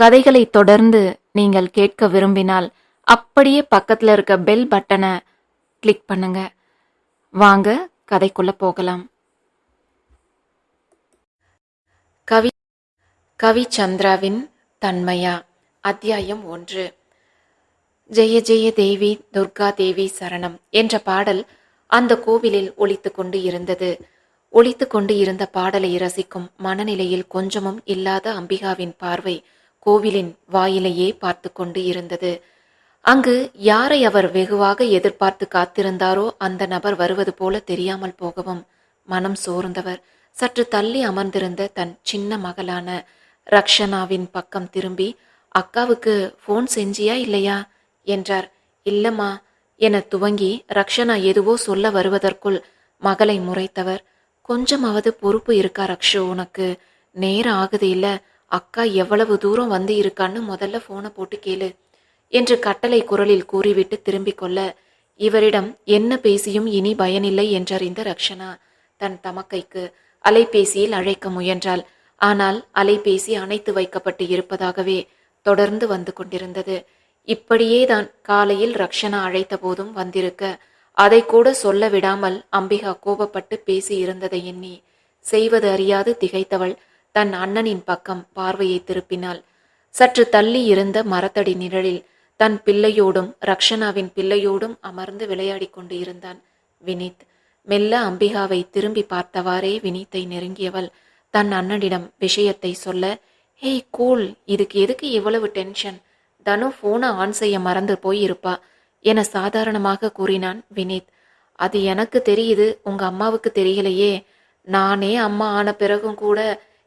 கதைகளை தொடர்ந்து நீங்கள் கேட்க விரும்பினால் அப்படியே பக்கத்தில் இருக்க பெல் பட்டனை கிளிக் பண்ணுங்க. வாங்க கதைக்குள்ள போகலாம். கவி கவி சந்திராவின் தன்மையா? அத்தியாயம் ஒன்று. ஜெய ஜெய தேவி துர்கா தேவி சரணம் என்ற பாடல் அந்த கோவிலில் ஒழித்து கொண்டு இருந்தது. ஒழித்து கொண்டு இருந்த பாடலை ரசிக்கும் மனநிலையில் கொஞ்சமும் இல்லாத அம்பிகாவின் பார்வை கோவிலின் வாயிலையே பார்த்து கொண்டு இருந்தது. அங்கு யாரை அவர் வெகுவாக எதிர்பார்த்து காத்திருந்தாரோ அந்த நபர் வருவது போல தெரியாமல் போகவும் மனம் சோர்ந்தவர். சற்று தள்ளி அமர்ந்திருந்த தன் சின்ன மகளான ரக்ஷனாவின் பக்கம் திரும்பி அக்காவுக்கு ஃபோன் செஞ்சியா இல்லையா? என்றார். இல்லம்மா என துவங்கி ரக்ஷனா எதுவோ சொல்ல வருவதற்குள் மகளை முறைத்தவர். கொஞ்சமாவது பொறுப்பு இருக்கா ரக்ஷு உனக்கு? நேரம் ஆகுது இல்லை. அக்கா எவ்வளவு தூரம் வந்து இருக்கான்னு முதல்ல போனை போட்டு கேளு என்று கட்டளை குரலில் கூறிவிட்டு திரும்பிக் கொள்ள இவரிடம் என்ன பேசியும் இனி பயனில்லை என்றறிந்த ரக்ஷனா. தன் தமக்கைக்கு அலைபேசியில் அழைக்க முயன்றாள். ஆனால் அலைபேசி அணைத்து வைக்கப்பட்டு இருப்பதாகவே தொடர்ந்து வந்து கொண்டிருந்தது. இப்படியே தான் காலையில் ரக்ஷனா அழைத்த போதும் வந்திருக்க அதை கூட சொல்ல விடாமல் அம்பிகா கோபப்பட்டு பேசி இருந்ததை எண்ணி செய்வது அறியாது திகைத்தவள். தன் அண்ணனின் பக்கம் பார்வையை திருப்பினாள். சற்று தள்ளி இருந்த மரத்தடி நிழலில் தன் பிள்ளையோடும் ரக்ஷனாவின் பிள்ளையோடும் அமர்ந்து விளையாடி கொண்டு இருந்தான் வினித். மெல்ல அம்பிகாவை திரும்பி பார்த்தவாறே வினித்தை நெருங்கியவள் தன் அண்ணனிடம் விஷயத்தை சொல்ல ஹேய் கூல் இதுக்கு எதுக்கு இவ்வளவு டென்ஷன்? தனு போனை ஆன் செய்ய மறந்து போய் இருப்பா என சாதாரணமாக கூறினான் வினித். அது எனக்கு தெரியுது உங்க அம்மாவுக்கு தெரியலையே. நானே அம்மா ஆன பிறகும் கூட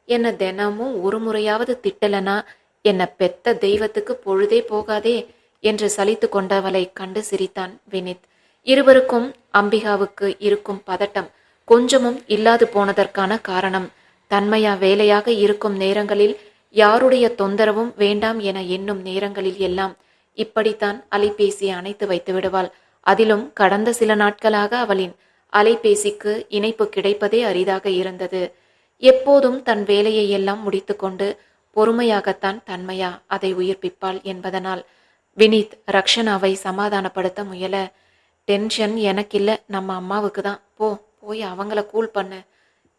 என்னை தினமும் ஒரு முறையாவது திட்டலனா என்னை பெத்த தெய்வத்துக்கு பொழுதே போகாதே என்று சலித்து கொண்டவளை கண்டு சிரித்தான் வினித். இருவருக்கும் அம்பிகாவுக்கு இருக்கும் பதட்டம் கொஞ்சமும் இல்லாது போனதற்கான காரணம் தன்மையா வேலையாக இருக்கும் நேரங்களில் யாருடைய தொந்தரவும் வேண்டாம் என எண்ணும் நேரங்களில் எல்லாம் இப்படித்தான் அலைபேசி அணைத்து வைத்து விடுவாள். அதிலும் கடந்த சில நாட்களாக அவளின் அலைபேசிக்கு இணைப்பு கிடைப்பதே அரிதாக இருந்தது. எப்போதும் தன் வேலையை எல்லாம் முடித்துக்கொண்டு பொறுமையாகத்தான் தன்மையா அதை உயிர்ப்பிப்பாள் என்பதனால். வினீத் ரக்ஷனாவை சமாதானப்படுத்த முயல. டென்ஷன் எனக்கில்ல நம்ம அம்மாவுக்கு தான் போ போய் அவங்கள கூல் பண்ணு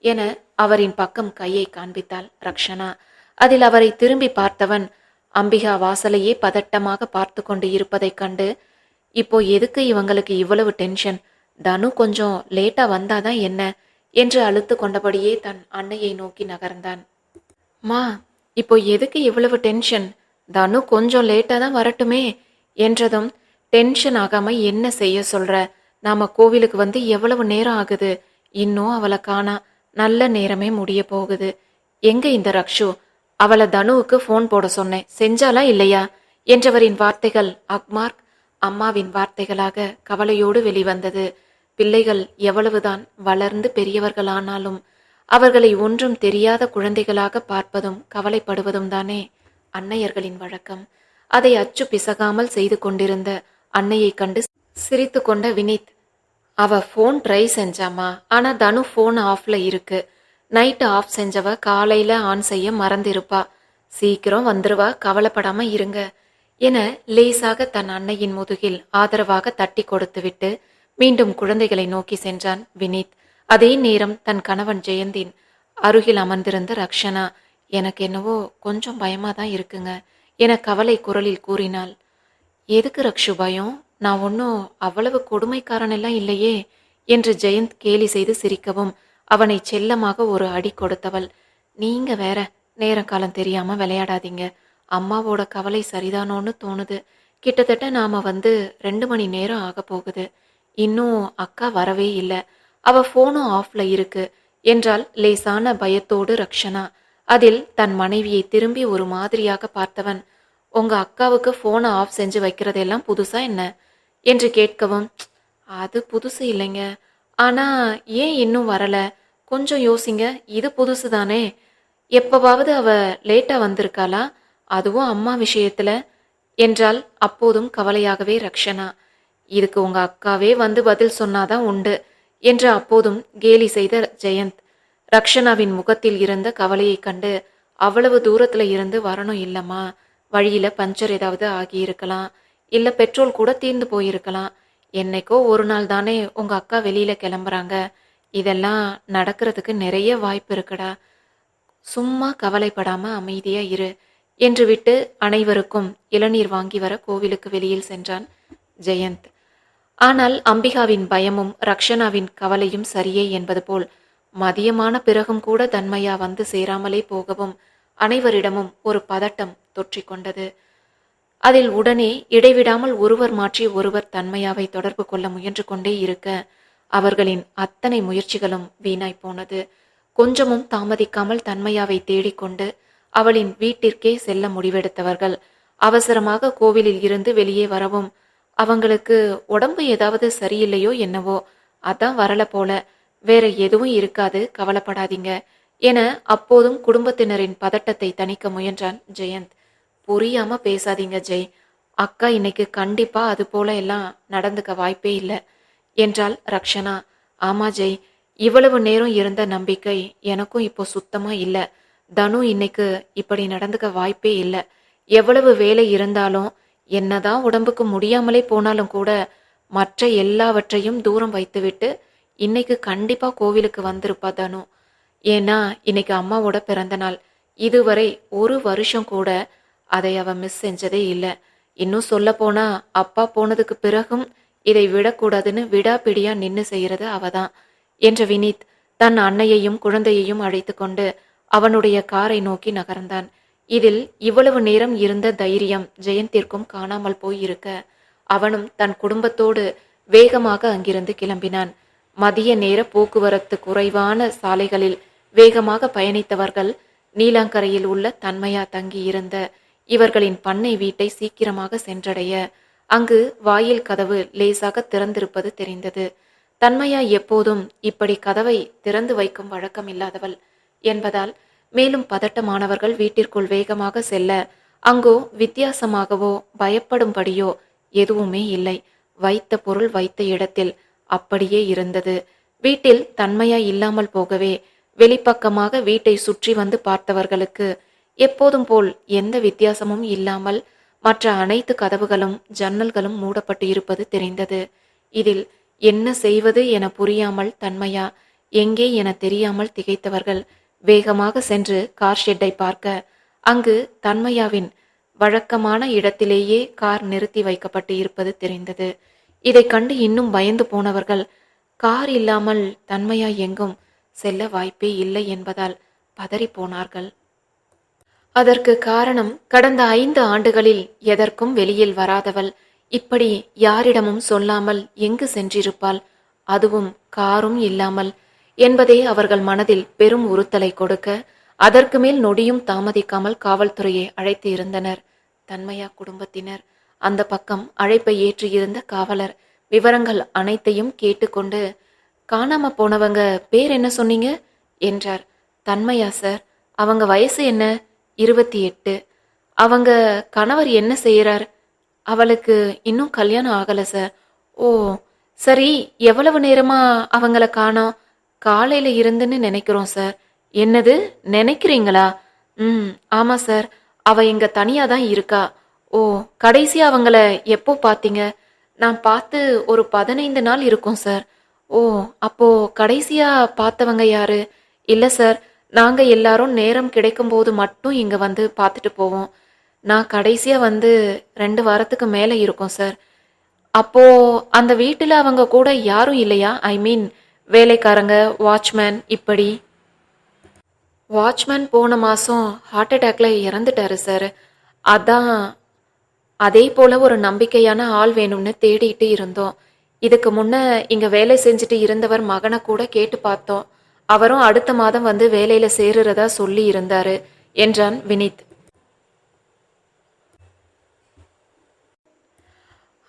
என அவரின் பக்கம் கையை காண்பித்தாள் ரக்ஷனா. அதில் அவரை திரும்பி பார்த்தவன் அம்பிகா வாசலையே பதட்டமாக பார்த்து கொண்டு இருப்பதைக் கண்டு இப்போ எதுக்கு இவங்களுக்கு இவ்வளவு டென்ஷன்? தனு கொஞ்சம் லேட்டா வந்தாதான் என்ன? என்று அழுத்து கொண்டபடியே தன் அன்னையை நோக்கி நகர்ந்தான். மா இப்போ எதுக்கு இவ்வளவு டென்ஷன்? தனு கொஞ்சம் லேட்டாக தான் வரட்டுமே என்றதும் டென்ஷன் ஆகாம என்ன செய்ய சொல்ற? நாம கோவிலுக்கு வந்து எவ்வளவு நேரம் ஆகுது? இன்னும் அவளை காணா. நல்ல நேரமே முடிய போகுது. எங்க இந்த ரக்ஷு? அவளை தனுவுக்கு ஃபோன் போட சொன்னேன். செஞ்சாலா இல்லையா? என்றவரின் வார்த்தைகள் அக்மார்க் அம்மாவின் வார்த்தைகளாக கவலையோடு வெளிவந்தது. பிள்ளைகள் எவ்வளவுதான் வளர்ந்து பெரியவர்களானாலும் அவர்களை ஒன்றும் தெரியாத குழந்தைகளாக பார்ப்பதும் கவலைப்படுவதும் தானே. அன்னையர்களின் வழக்கம். அதை அச்சு பிசகாமல் செய்து கொண்டிருந்த அன்னையை கண்டு சிரித்து கொண்ட வினித் அவ ஃபோன் ட்ரை செஞ்சாமா ஆனா தனு ஃபோன் ஆஃப்ல இருக்கு. நைட்டு ஆஃப் செஞ்சவ காலையில ஆன் செய்ய மறந்திருப்பா. சீக்கிரம் வந்துருவா. கவலைப்படாம இருங்க. என லேசாக தன் அன்னையின் முதுகில் ஆதரவாக தட்டி கொடுத்துவிட்டு மீண்டும் குழந்தைகளை நோக்கி சென்றான் வினீத். அதே நேரம் தன் கணவன் ஜெயந்தின் அருகில் அமர்ந்திருந்த ரக்ஷனா எனக்கு என்னவோ கொஞ்சம் பயமா தான் இருக்குங்க என கவலை குரலில் கூறினாள். எதுக்கு ரக்ஷு பயம்? நான் ஒன்றும் அவ்வளவு கொடுமைக்காரனெல்லாம் இல்லையே என்று ஜெயந்த் கேலி செய்து சிரிக்கவும் அவனை செல்லமாக ஒரு அடி கொடுத்தவள். நீங்க வேற நேரம் காலம் தெரியாம விளையாடாதீங்க. அம்மாவோட கவலை சரிதானோன்னு தோணுது. கிட்டத்தட்ட நாம வந்து ரெண்டு மணி நேரம் ஆக போகுது. இன்னும் அக்கா வரவே இல்லை. அவ ஃபோனும் ஆஃப்ல இருக்கு. என்றால் லேசான பயத்தோடு ரக்ஷனா. அதில் தன் மனைவியை திரும்பி ஒரு மாதிரியாக பார்த்தவன் உங்க அக்காவுக்கு போனை ஆஃப் செஞ்சு வைக்கிறதெல்லாம் புதுசா என்ன? என்று கேட்கவும் அது புதுசு இல்லைங்க. ஆனா ஏன் இன்னும் வரல? கொஞ்சம் யோசிங்க. இது புதுசு தானே எப்பவாவது அவ லேட்டா வந்திருக்காளா? அதுவும் அம்மா விஷயத்துல என்றால் அப்போதும் கவலையாகவே ரக்ஷனா. இதுக்கு உங்க அக்காவே வந்து பதில் சொன்னாதான் உண்டு என்று அப்போதும் கேலி செய்த ஜெயந்த். ரக்ஷனாவின் முகத்தில் இருந்த கவலையைக் கண்டு அவ்வளவு தூரத்துல இருந்து வரணும் இல்லம்மா வழியில பஞ்சர் ஏதாவது ஆகியிருக்கலாம் இல்ல பெட்ரோல் கூட தீர்ந்து போயிருக்கலாம். என்னைக்கோ ஒரு நாள் தானே உங்க அக்கா வெளியில கிளம்புறாங்க. இதெல்லாம் நடக்கிறதுக்கு நிறைய வாய்ப்பு இருக்குடா. சும்மா கவலைப்படாம அமைதியா இரு என்று விட்டு அனைவருக்கும் இளநீர் வாங்கி வர கோவிலுக்கு வெளியில் சென்றான் ஜெயந்த். ஆனால் அம்பிகாவின் பயமும் ரக்ஷனாவின் கவலையும் சரியே என்பது போல் மதியமான பிறகும் கூட தன்மையா வந்து சேராமலே போகவும் அனைவரிடமும் ஒரு பதட்டம் தொற்றிக்கொண்டது அதில் உடனே இடைவிடாமல் ஒருவர் மாற்றி ஒருவர் தன்மையாவை தொடர்பு கொள்ள முயன்று கொண்டே இருக்க அவர்களின் அத்தனை முயற்சிகளும் வீணாய் போனது. கொஞ்சமும் தாமதிக்காமல் தன்மையாவை தேடிக்கொண்டு அவளின் வீட்டிற்கே செல்ல முடிவெடுத்தவர்கள் அவசரமாக கோவிலில் இருந்து வெளியே வரவும் அவங்களுக்கு உடம்பு ஏதாவது சரியில்லையோ என்னவோ அதான் வரல போல. வேற எதுவும் இருக்காது கவலைப்படாதீங்க என அப்போதும் குடும்பத்தினரின் பதட்டத்தை தணிக்க முயன்றான் ஜெயந்த். புரியாம பேசாதீங்க ஜெய் அக்கா இன்னைக்கு கண்டிப்பா அது போல எல்லாம் நடந்துக்க வாய்ப்பே இல்லை என்றாள் ரக்ஷனா. ஆமா ஜெய் இவ்வளவு நேரம் இருந்த நம்பிக்கை எனக்கும் இப்போ சுத்தமா இல்லை தனு இன்னைக்கு இப்படி நடந்துக்க வாய்ப்பே இல்லை. எவ்வளவு வேலை இருந்தாலும் என்னதான் உடம்புக்கு முடியாமலே போனாலும் கூட மற்ற எல்லாவற்றையும் தூரம் வைத்துவிட்டு இன்னைக்கு கண்டிப்பா கோவிலுக்கு வந்திருப்பா தனு. ஏன்னா இன்னைக்கு அம்மாவோட பிறந்த நாள். இதுவரை ஒரு வருஷம் கூட அதை அவ மிஸ் செஞ்சதே இல்லை. இன்னும் சொல்ல போனா அப்பா போனதுக்கு பிறகும் இதை விடக்கூடாதுன்னு விடாப்பிடியா நின்று செய்யறது அவதான் என்ற வினீத் தன் அன்னையையும் குழந்தையையும் அழைத்து கொண்டு அவனுடைய காரை நோக்கி நகர்ந்தான். இதில் இவ்வளவு நேரம் இருந்த தைரியம் ஜெயந்திற்கும் காணாமல் போய் இருக்க அவனும் தன் குடும்பத்தோடு வேகமாக அங்கிருந்து கிளம்பினான். மதிய நேர போக்குவரத்து குறைவான சாலைகளில் வேகமாக பயணித்தவர்கள் நீலாங்கரையில் உள்ள தன்மையா தங்கியிருந்த இவர்களின் பண்ணை வீட்டை சீக்கிரமாக சென்றடைய அங்கு வாயில் கதவு லேசாக திறந்திருப்பது தெரிந்தது. தன்மையா எப்போதும் இப்படி கதவை திறந்து வைக்கும் வழக்கம் இல்லாதவள் என்பதால் மேலும் பதட்டமானவர்கள் வீட்டிற்குள் வேகமாக செல்ல அங்கோ வித்தியாசமாகவோ பயப்படும்படியோ எதுவுமே இல்லை. வைத்த பொருள் வைத்த இடத்தில் அப்படியே இருந்தது. வீட்டில் தன்மையா இல்லாமல் போகவே வெளிப்பக்கமாக வீட்டை சுற்றி வந்து பார்த்தவர்களுக்கு எப்போதும் போல் எந்த வித்தியாசமும் இல்லாமல் மற்ற அனைத்து கதவுகளும் ஜன்னல்களும் மூடப்பட்டு இருப்பது தெரிந்தது. இதில் என்ன செய்வது என புரியாமல் தன்மையா எங்கே என தெரியாமல் திகைத்தவர்கள் வேகமாக சென்று கார் ஷெட்டை பார்க்க அங்கு தன்மையாவின் வழக்கமான இடத்திலேயே கார் நிறுத்தி வைக்கப்பட்டு இருப்பது தெரிந்தது. இதை கண்டு இன்னும் பயந்து போனவர்கள் கார் இல்லாமல் தன்மையா எங்கும் செல்ல வாய்ப்பே இல்லை என்பதால் பதறிப் போனார்கள். அதற்கு காரணம் கடந்த ஐந்து ஆண்டுகளில் எதற்கும் வெளியில் வராதவள் இப்படி யாரிடமும் சொல்லாமல் எங்கு சென்றிருப்பாள் அதுவும் காரும் இல்லாமல் என்பதே அவர்கள் மனதில் பெரும் உறுத்தலை கொடுக்க அதற்கு மேல் நொடியும் தாமதிக்காமல் காவல்துறையை அழைத்து இருந்தனர். தன்மையா குடும்பத்தினர் அந்த பக்கம் அழைப்பை ஏற்றியிருந்த காவலர் விவரங்கள் அனைத்தையும் கேட்டுக்கொண்டு காணாம போனவங்க பேர் என்ன சொன்னீங்க? என்றார். தன்மையா சார். அவங்க வயசு என்ன? இருபத்தி எட்டு. அவங்க கணவர் என்ன செய்யறார் அவளுக்கு இன்னும் கல்யாணம் ஆகலை சார். ஓ சரி. எவ்வளவு நேரமா அவங்கள காணோம்? காலையில இருந்துன்னு நினைக்கிறோம் சார் என்னது? நினைக்கிறீங்களா? ம் ஆமா சார் அவ இங்க தனியா தான் இருக்கா. ஓ கடைசி அவங்கள எப்போ பார்த்தீங்க? நான் பார்த்து ஒரு பதினைந்து நாள் இருக்கும் சார் ஓ அப்போ கடைசியா பார்த்தவங்க யாரு? இல்ல சார் நாங்க எல்லாரும் நேரம் கிடைக்கும் போது மட்டும் இங்க வந்து பார்த்துட்டு போவோம். நான் கடைசியா வந்து ரெண்டு வாரத்துக்கு மேல இருக்கும் சார் அப்போ அந்த வீட்டுல அவங்க கூட யாரும் இல்லையா? ஐ மீன் வேலைக்காரங்க வாட்ச்மேன் இப்படி. வாட்ச்மேன் போன மாதம் ஹார்ட் அட்டாக்ல இறந்துட்டாரு சார் அதான் அதே போல ஒரு நம்பிக்கையான ஆள் வேணும்னு தேடிட்டு இருந்தோம். இதுக்கு முன்ன இங்க வேலை செஞ்சுட்டு இருந்தவர் மகனை கூட கேட்டு பார்த்தோம். அவரும் அடுத்த மாதம் வந்து வேலையில சேருறதா சொல்லி இருந்தாரு என்றான் வினித்.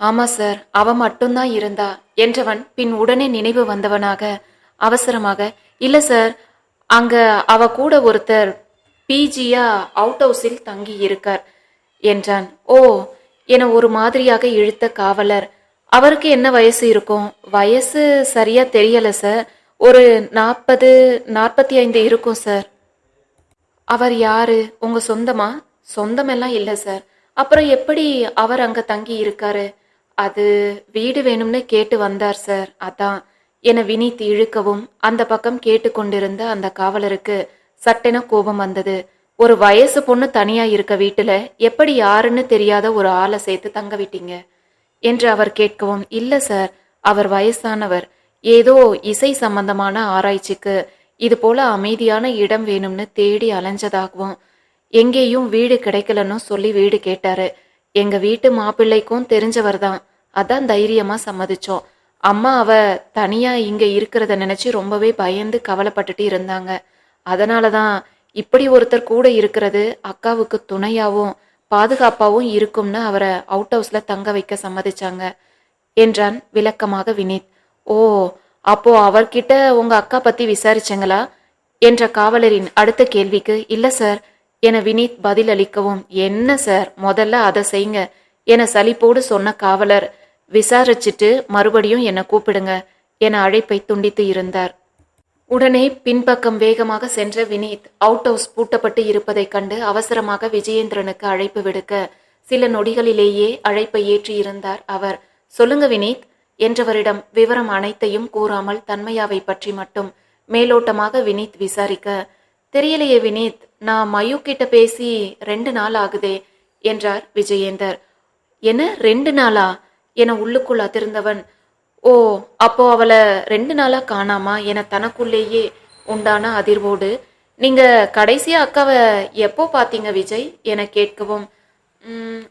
ஆமா சார் அவ மட்டும்தான் இருந்தா. என்றவன் பின் உடனே நினைவு வந்தவனாக அவசரமாக இல்ல சார் அங்க அவ கூட ஒருத்தர் பிஜியா அவுட் ஹவுஸில் தங்கி இருக்கார் என்றான். ஓ என ஒரு மாதிரியாக இழுத்த காவலர். அவருக்கு என்ன வயசு இருக்கும்? வயசு சரியா தெரியல சார். ஒரு நாற்பது நாற்பத்தி ஐந்து இருக்கும் சார். அவர் யாரு? உங்க சொந்தமா? சொந்தமெல்லாம் இல்லை சார். அப்புறம் எப்படி அவர் அங்க தங்கி இருக்காரு அது வீடு வேணும்னு கேட்டு வந்தார் சார். அதான். என வினித் இழுக்கவும் அந்த பக்கம் கேட்டுக்கொண்டிருந்த அந்த காவலருக்கு சட்டென கோபம் வந்தது. ஒரு வயசு பொண்ணு தனியா இருக்க வீட்டுல எப்படி யாருன்னு தெரியாத ஒரு ஆளை சேர்த்து தங்க விட்டீங்க? என்று அவர் கேட்கவும் இல்ல சார். அவர் வயசானவர். ஏதோ இசை சம்பந்தமான ஆராய்ச்சிக்கு இது போல அமைதியான இடம் வேணும்னு தேடி அலைஞ்சதாகவும் எங்கேயும் வீடு கிடைக்கலன்னு சொல்லி வீடு கேட்டாரு. எங்க வீட்டு மாப்பிள்ளைக்கும் தெரிஞ்சவர் தான். அதான் தைரியமா சம்மதிச்சோம். அம்மா அவ தனியா இங்க இருக்கிறத நினைச்சு ரொம்பவே பயந்து கவலைப்பட்டுட்டு இருந்தாங்க. அதனாலதான் இப்படி ஒருத்தர் கூட இருக்கிறது அக்காவுக்கு துணையாவும் பாதுகாப்பாவும் இருக்கும்னு அவரை அவுட் ஹவுஸ்ல தங்க வைக்க சம்மதிச்சாங்க என்றான் விளக்கமாக வினித். ஓ அப்போ அவர்கிட்ட உங்க அக்கா பத்தி விசாரிச்சங்களா? என்ற காவலரின் அடுத்த கேள்விக்கு இல்ல சார் என வினீத் பதில் அளிக்கவும் என்ன சார் முதல்ல அதை செய்யுங்க என சலிப்போடு சொன்ன காவலர் விசாரிச்சிட்டு மறுபடியும் என்னை கூப்பிடுங்க என அழைப்பை துண்டித்து இருந்தார். உடனே பின்பக்கம் வேகமாக சென்ற வினீத் அவுட் ஹவுஸ் பூட்டப்பட்டு இருப்பதைக் கண்டு அவசரமாக விஜயேந்திரனுக்கு அழைப்பு விடுக்க சில நொடிகளிலேயே அழைப்பை ஏற்றியிருந்தார் அவர். சொல்லுங்க வினீத் என்றவரிடம் விவரம் அனைத்தையும் கூறாமல் தன்மையாவை பற்றி மட்டும் மேலோட்டமாக வினீத் விசாரிக்க தெரியலையே வினீத் நான் மயு கிட்ட பேசி ரெண்டு நாள் ஆகுதே என்றார் விஜயேந்தர். என்ன ரெண்டு நாளா? என உள்ளுக்குள் அதிர்ந்தவன். ஓ அப்போ அவளை ரெண்டு நாளா காணாமா என தனக்குள்ளேயே உண்டான அதிர்வோடு நீங்க கடைசியா அக்காவை எப்போ பாத்தீங்க விஜய்? என கேட்கவும்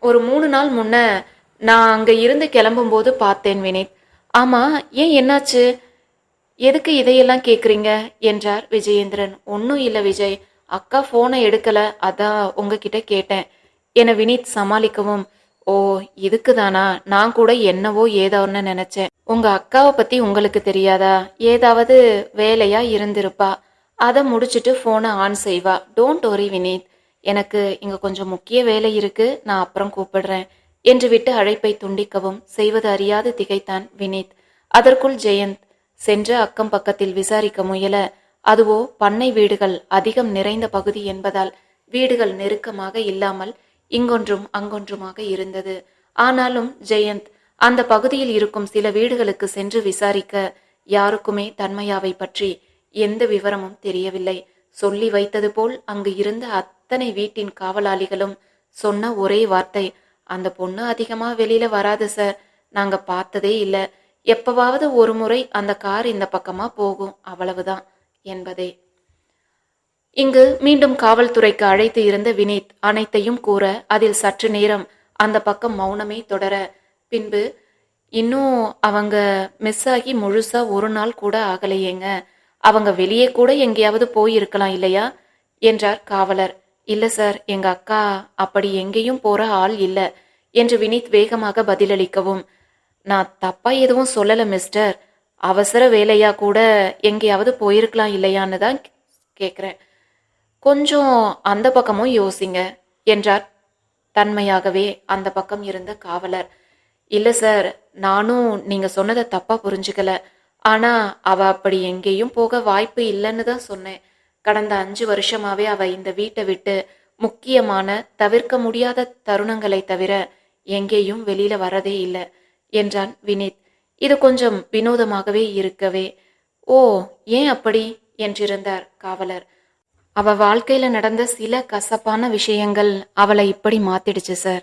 ஒரு மூணு நாள் முன்ன நான் அங்க இருந்து கிளம்பும்போது பார்த்தேன் வினித். ஆமா ஏன் என்னாச்சு? எதுக்கு இதையெல்லாம் கேக்குறீங்க? என்றார் விஜயேந்திரன். ஒன்றும் இல்லை விஜய். அக்கா ஃபோனை எடுக்கலை அதான் உங்ககிட்ட கேட்டேன். என வினீத் சமாளிக்கவும் ஓ இதுக்கு தானா நான் கூட என்னவோ ஏதோன்னு நினைச்சேன். உங்க அக்காவை பத்தி உங்களுக்கு தெரியாதா? ஏதாவது வேலையா இருந்திருப்பா. அதை முடிச்சிட்டு ஃபோனை ஆன் செய்வா. Don't worry Vineeth. எனக்கு இங்க கொஞ்சம் முக்கிய வேலை இருக்கு. நான் அப்புறம் கூப்பிடுறேன். என்று விட்டு அழைப்பை துண்டிக்கவும் செய்வது அறியாது திகைத்தான் வினீத். அதற்குள் ஜெயந்த். சென்று அக்கம் பக்கத்தில் விசாரிக்க முயல அதுவோ பண்ணை வீடுகள் அதிகம் நிறைந்த பகுதி என்பதால் வீடுகள் நெருக்கமாக இல்லாமல் இங்கொன்றும் அங்கொன்றுமாக இருந்தது. ஆனாலும் ஜெயந்த் அந்த பகுதியில் இருக்கும் சில வீடுகளுக்கு சென்று விசாரிக்க யாருக்குமே தன்மையாவை பற்றி எந்த விவரமும் தெரியவில்லை. சொல்லி வைத்தது போல் அங்கு இருந்த அத்தனை வீட்டின் காவலாளிகளும் சொன்ன ஒரே வார்த்தை அந்த பொண்ணு அதிகமா வெளியில வராது சார். நாங்க பார்த்ததே இல்லை. எப்பவாவது ஒரு முறை அந்த கார் இந்த பக்கமா போகும். அவ்வளவுதான். என்பதே இங்கு மீண்டும் காவல்துறைக்கு அழைத்து இருந்த வினீத் அனைத்தையும் கூற அதில் சற்று நேரம் அந்த பக்கம் மௌனமே தொடர பின்பு இன்னும் அவங்க மிஸ் ஆகி முழுசா ஒரு நாள் கூட ஆகலையேங்க. அவங்க வெளியே கூட எங்கேயாவது போயிருக்கலாம் இல்லையா? என்றார் காவலர். இல்ல சார் எங்க அக்கா அப்படி எங்கேயும் போற ஆள் இல்ல என்று வினீத் வேகமாக பதிலளிக்கவும் நான் தப்பா எதுவும் சொல்லல மிஸ்டர் அவசர வேலையா கூட எங்கேயாவது போயிருக்கலாம் இல்லையான்னு தான் கேக்குறேன். கொஞ்சம் அந்த பக்கமும் யோசிங்க என்றார். தன்மையாகவே அந்த பக்கம் இருந்த காவலர். இல்ல சார் நானும் நீங்க சொன்னதை தப்பா புரிஞ்சுக்கல. ஆனா அவ அப்படி எங்கேயும் போக வாய்ப்பு இல்லைன்னு தான் சொன்னேன். கடந்த அஞ்சு வருஷமாவே அவ இந்த வீட்டை விட்டு முக்கியமான தவிர்க்க முடியாத தருணங்களை தவிர எங்கேயும் வெளியில வரதே இல்லை என்றான் வினீத். இது கொஞ்சம் வினோதமாகவே இருக்கவே ஓ ஏன் அப்படி? என்றிருந்தார் காவலர். அவ வாழ்க்கையில நடந்த சில கசப்பான விஷயங்கள் அவளை இப்படி மாத்திடுச்சு சார்.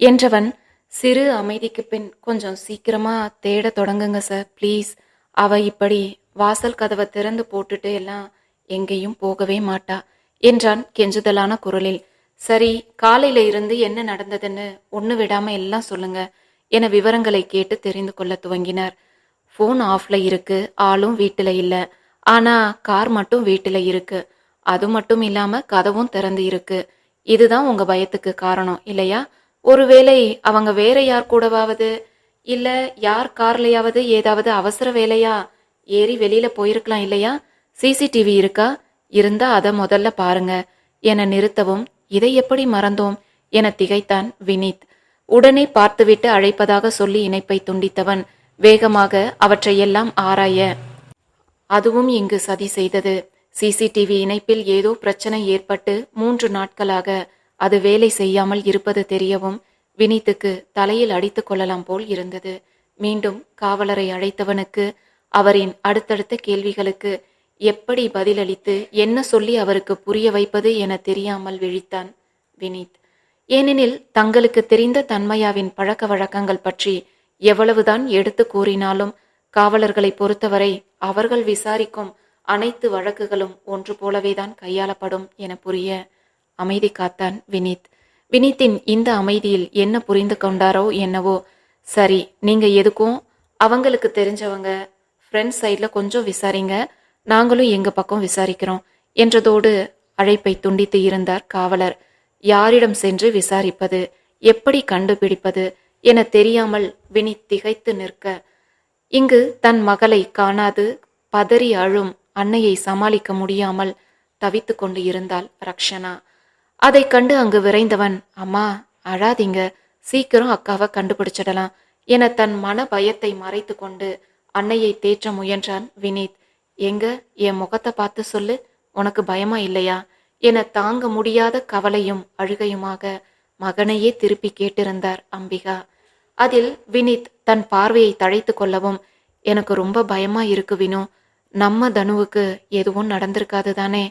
என்றவன் சிறு அமைதிக்கு பின் கொஞ்சம் சீக்கிரமா தேட தொடங்குங்க சார் ப்ளீஸ். அவ இப்படி வாசல் கதவை திறந்து போட்டுட்டு எல்லாம் எங்கேயும் போகவே மாட்டா என்றான் கெஞ்சுதலான குரலில். சரி காலையில இருந்து என்ன நடந்ததுன்னு ஒன்று விடாம எல்லாம் சொல்லுங்க. என விவரங்களை கேட்டு தெரிந்து கொள்ள துவங்கினார். ஃபோன் ஆஃப்ல இருக்கு ஆளும் வீட்டில் இல்லை. ஆனா கார் மட்டும் வீட்டில் இருக்கு. அது மட்டும் இல்லாம கதவும் திறந்து இருக்கு. இதுதான் உங்க பயத்துக்கு காரணம் இல்லையா? ஒருவேளை அவங்க வேற யார் கூடவாவது இல்ல யார் கார்லயாவது ஏதாவது அவசர வேலையா? ஏறி வெளியில போயிருக்கலாம் இல்லையா? சிசிடிவி இருக்கா? இருந்தா அதை முதல்ல பாருங்க. என நிறுத்தவும் இதை எப்படி மறந்தோம்? என திகைத்தான் வினீத். உடனே பார்த்துவிட்டு அழைப்பதாக சொல்லி இணைப்பை துண்டித்தவன். வேகமாக அவற்றையெல்லாம் ஆராய. அதுவும் இங்கு சதி செய்தது. சிசிடிவி இணைப்பில் ஏதோ பிரச்சனை ஏற்பட்டு மூன்று நாட்களாக அது வேலை செய்யாமல் இருப்பது தெரியவும் வினித்துக்கு தலையில் அடித்து கொள்ளலாம் போல் இருந்தது. மீண்டும் காவலரை அழைத்தவனுக்கு அவரின் அடுத்தடுத்த கேள்விகளுக்கு எப்படி பதிலளித்து என்ன சொல்லி அவருக்கு புரிய வைப்பது என தெரியாமல் விழித்தான் வினித். ஏனெனில் தங்களுக்கு தெரிந்த தன்மையாவின் பழக்க வழக்கங்கள் பற்றி எவ்வளவுதான் எடுத்து கூறினாலும் காவலர்களை பொறுத்தவரை அவர்கள் விசாரிக்கும் அனைத்து வழக்குகளும் ஒன்று போலவேதான் கையாளப்படும் என புரிய அமைதி காத்தான் வினித். வினித்தின் இந்த அமைதியில் என்ன புரிந்து கொண்டாரோ என்னவோ சரி நீங்க எதுக்கும்? அவங்களுக்கு தெரிஞ்சவங்க ஃப்ரெண்ட்ஸ் சைடில் கொஞ்சம் விசாரிங்க நாங்களும் எங்க பக்கம் விசாரிக்கிறோம் என்றதோடு அழைப்பை துண்டித்து இருந்தார் காவலர். யாரிடம் சென்று விசாரிப்பது எப்படி கண்டுபிடிப்பது என தெரியாமல் வினித் திகைத்து நிற்க இங்கு தன் மகளை காணாது பதறி அழும் அன்னையை சமாளிக்க முடியாமல் தவித்து கொண்டு இருந்தாள் ரக்ஷனா. அதைக் கண்டு அங்கு விரைந்தவன் அம்மா அழாதீங்க சீக்கிரம் அக்காவை கண்டுபிடிச்சிடலாம் என தன் மன பயத்தை மறைத்து கொண்டு அன்னையை தேற்ற முயன்றான் வினீத். எங்க? என் முகத்தை பார்த்து சொல்லு உனக்கு பயமா இல்லையா? என தாங்க முடியாத கவலையும் அழுகையுமாக மகனையே திருப்பி கேட்டிருந்தார் அம்பிகா. அதில் வினித் தன் பார்வையை தழைத்து கொள்ளவும் எனக்கு ரொம்ப பயமா இருக்கு வினு. நம்ம தனுவுக்கு எதுவும் நடந்திருக்காது தானே.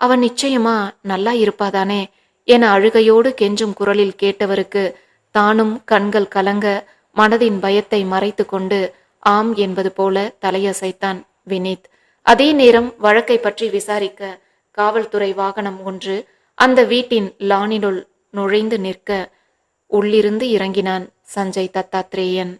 அவன் நிச்சயமா நல்லா இருப்பாதானே என அழுகையோடு கெஞ்சும் குரலில் கேட்டவருக்கு தானும் கண்கள் கலங்க மனதின் பயத்தை மறைத்து கொண்டு ஆம் என்பது போல தலையசைத்தான் வினித். அதே நேரம் வழக்கை பற்றி விசாரிக்க காவல்துறை வாகனம் ஒன்று அந்த வீட்டின் லானினுள் நுழைந்து நிற்க உள்ளிருந்து இறங்கினான் சஞ்சய் தத்தாத்ரேயன்.